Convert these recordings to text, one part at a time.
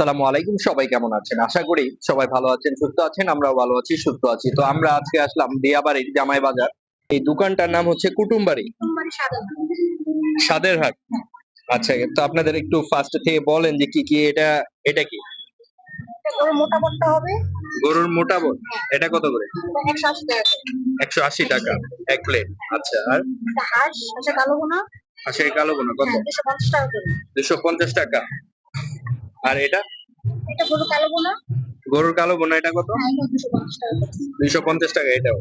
আসসালামু আলাইকুম সবাই কেমন আছেন? আশা করি সবাই ভালো আছেন সুস্থ আছেন আমরাও ভালো আছি সুস্থ আছি। তো আমরা আজকে আসলাম দিয়াবাড়ির জামাই বাজার এই দোকানটার নাম হচ্ছে কুটুমবাড়ি। কুটুমবাড়ি সাদা সাদেরহাট আচ্ছা তো আপনাদের একটু ফার্স্ট থেকে বলেন যে কি কি এটা এটা কি? গরুর মোটা বোন এটা কত করে? একশো আশি টাকা এক প্লেট আচ্ছা আর? হাঁস কালো গোনা আশি কালো বোনা কত? হ্যাঁ দুশো পঞ্চাশ টাকা করে দুশো পঞ্চাশ টাকা আর এটা? এটা গরু কালো গোনা গরুর কালো বোনা এটা কত? হ্যাঁ দুইশো পঞ্চাশ টাকা এটাও।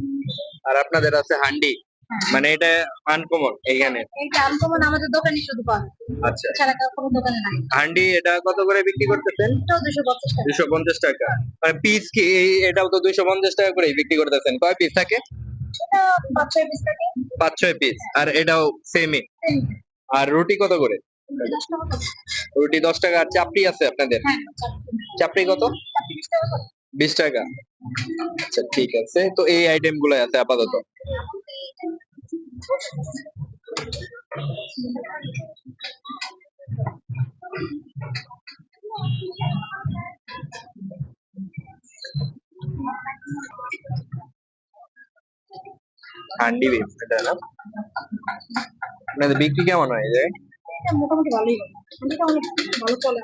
আর আপনাদের আছে হান্ডি? মানে এটা আনকমন এইখানে? আনকমন আমাদের দোকানে শুধু পাওয়া আচ্ছা। কারও কোনো দোকানে নাই। হান্ডি এটা কত করে বিক্রি করতেছেন? এটাও দুশো পঞ্চাশ টাকা। মানে পিস কি এটাও তো দুইশো পঞ্চাশ টাকা করে বিক্রি করতেছেন। কয় পিস থাকে? পাঁচ ছয় পিস থাকে। পাঁচ ছয় পিস আর এটাও সেমই আর রুটি কত করে। রুটি দশ টাকা আর চাপড়ি আছে আপনাদের হ্যাঁ চারটে। চাপড়ি কত চারটে বিশ টাকা করে। বিশ টাকা আচ্ছা ঠিক আছে তো এই আইটেমগুলো আছে আপাতত হান্ডি বিফ এটা না আপনাদের বিক্রি কেমন হয় এই জায়গায়? এটা মোটামুটি ভালোই হয় এটা অনেক ভালো চলে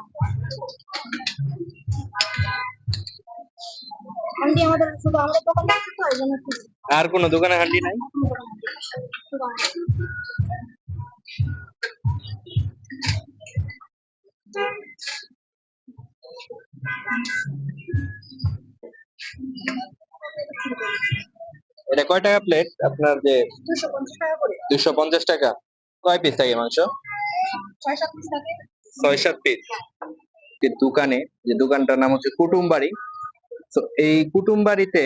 হান্ডি আমাদের শুধু আমাদের দোকানে আর কোনো দোকানে হান্ডি নাই? এটা কয় টাকা প্লেট আপনার যে দুশো পঞ্চাশ টাকা দুশো পঞ্চাশ টাকা। কয় পিস থাকে মাংস? ছয় সাত পিস দোকানে, যে দোকানটার নাম হচ্ছে কুটুমবাড়ি। তো এই কুটুমবাড়িতে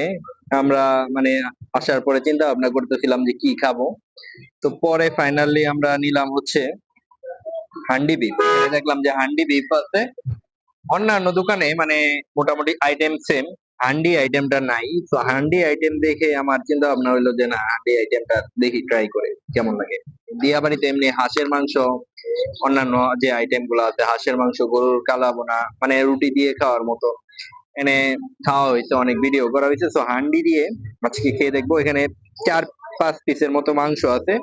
আমরা মানে আসার পরে চিন্তা ভাবনা করতেছিলাম যে কি খাব। তো পরে ফাইনালি আমরা নিলাম হচ্ছে হান্ডি বিফ। দেখলাম যে হান্ডি বিফ আছে। অন্যান্য দোকানে মানে মোটামুটি আইটেম সেম হান্ডি আইটেমটা নাই। তো হান্ডি আইটেম দেখে আমার চিন্তা ভাবনা হইল যে, না, হান্ডি আইটেমটা দেখি ট্রাই করে, কেমন লাগে? দিয়াবাড়িতে এমনি হাঁসের মাংস, অন্যান্য যে আইটেমগুলো আছে, হাঁসের মাংস, গরুর কালা বোনা মানে রুটি দিয়ে খাওয়ার মতো। এনে খাওয়া হয়েছে, অনেক ভিডিও করা হয়েছে। তো হান্ডি দিয়ে আজকে খেয়ে দেখব, এখানে চার পাঁচ পিসের মতো মাংস আছে।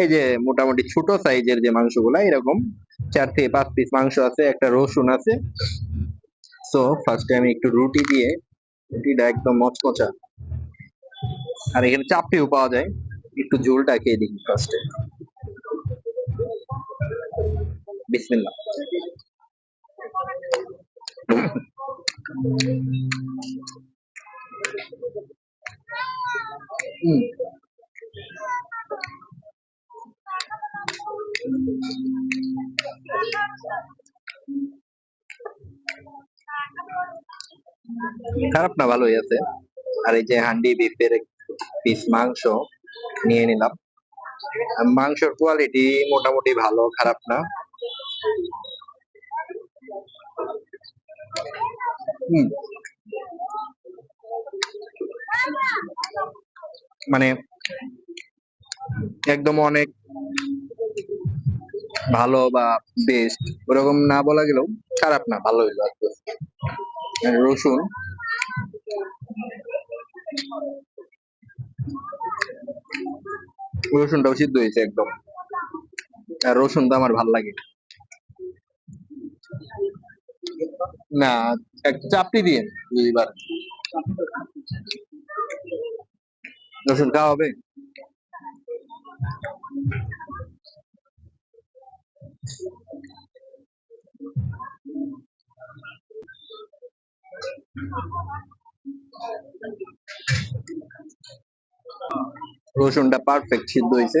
এই যে মোটামুটি ছোট সাইজের যে মাংসগুলা, এরকম চার থেকে পাঁচ পিস মাংস আছে, একটা রসুন আছে। তো ফার্স্টে আমি একটু রুটি দিয়ে রুটিটা একদম মচমচা। আর এখানে চাপটিও পাওয়া যায়। একটু ঝোলটা খেয়ে দিই ফার্স্টে বিসমিল্লাহ। খারাপ না, ভালোই আছে। আর এই যে হান্ডি, বিফের পিস মাংস নিয়ে নিলাম। মাংসের কোয়ালিটি মোটামুটি ভালো, খারাপ না। মানে একদম অনেক ভালো বা বেস্ট ওরকম না বলা গেলেও খারাপ না ভালো হইল রসুন। রসুনটাও সিদ্ধ হয়েছে একদম। আর রসুন তো আমার ভালো লাগে। না, এক চাপটি দিয়ে দুইবার। রসুন খাওয়া হবে? রসুনটা পারফেক্ট সিদ্ধ হয়েছে।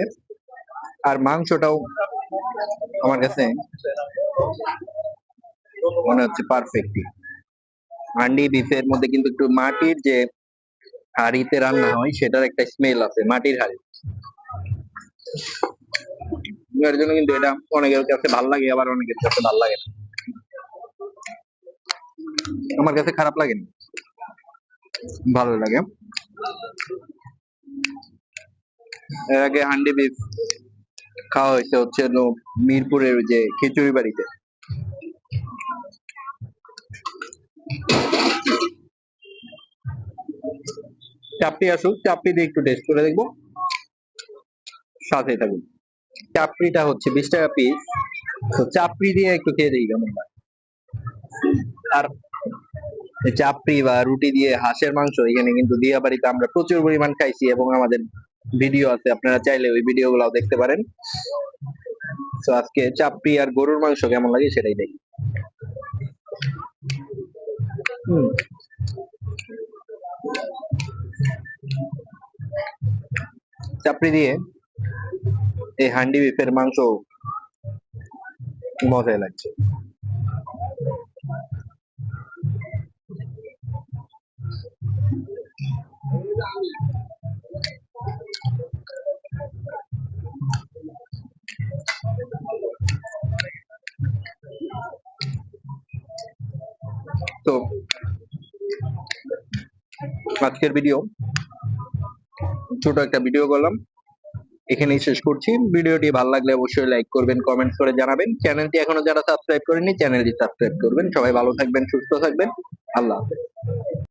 আর মাংসটাও আমার কাছে মনে হচ্ছে পারফেক্ট হান্ডি বিফের মধ্যে কিন্তু একটু মাটির যে হাঁড়িতে রান্না হয়, সেটার একটা স্মেল আছে, মাটির হাঁড়ি। এর জন্য কিন্তু এটা অনেকের কাছে ভালো লাগে, আবার অনেকের কাছে ভালো লাগে না। আমার কাছে খারাপ লাগেনি। ভালো লাগে। এর আগে হান্ডি বিফ খাওয়া হয়েছে হচ্ছে মিরপুরের যে খিচুড়ি বাড়িতে। চাপড়ি আসুক চাপড়ি দিয়ে একটু টেস্ট করে দেখব। সাথে থাকুন। চাপড়িটা হচ্ছে বিশ টাকা পিস তো চাপড়ি দিয়ে একটু খেয়ে দিই কেমন আর চাপড়ি বা রুটি দিয়ে হাঁসের মাংস, এখানে কিন্তু দিয়া বাড়িতে আমরা প্রচুর পরিমাণ খাইছি এবং আমাদের ভিডিও আছে, আপনারা চাইলে ওই ভিডিও গুলাও দেখতে পারেন। তো আজকে চাপড়ি আর গরুর মাংস কেমন লাগে সেটাই দেখি। চাপড়ি দিয়ে এই হান্ডি বিফের মাংস মজাই লাগছে। তো আজকের ভিডিও ছোট একটা ভিডিও করলাম। এখানেই শেষ করছি। ভিডিওটি ভালো লাগলে অবশ্যই লাইক করবেন কমেন্টস করে জানাবেন। চ্যানেলটি এখনও যারা সাবস্ক্রাইব করেনি চ্যানেলটি সাবস্ক্রাইব করবেন। সবাই ভালো থাকবেন, সুস্থ থাকবেন। আল্লাহ হাফেজ।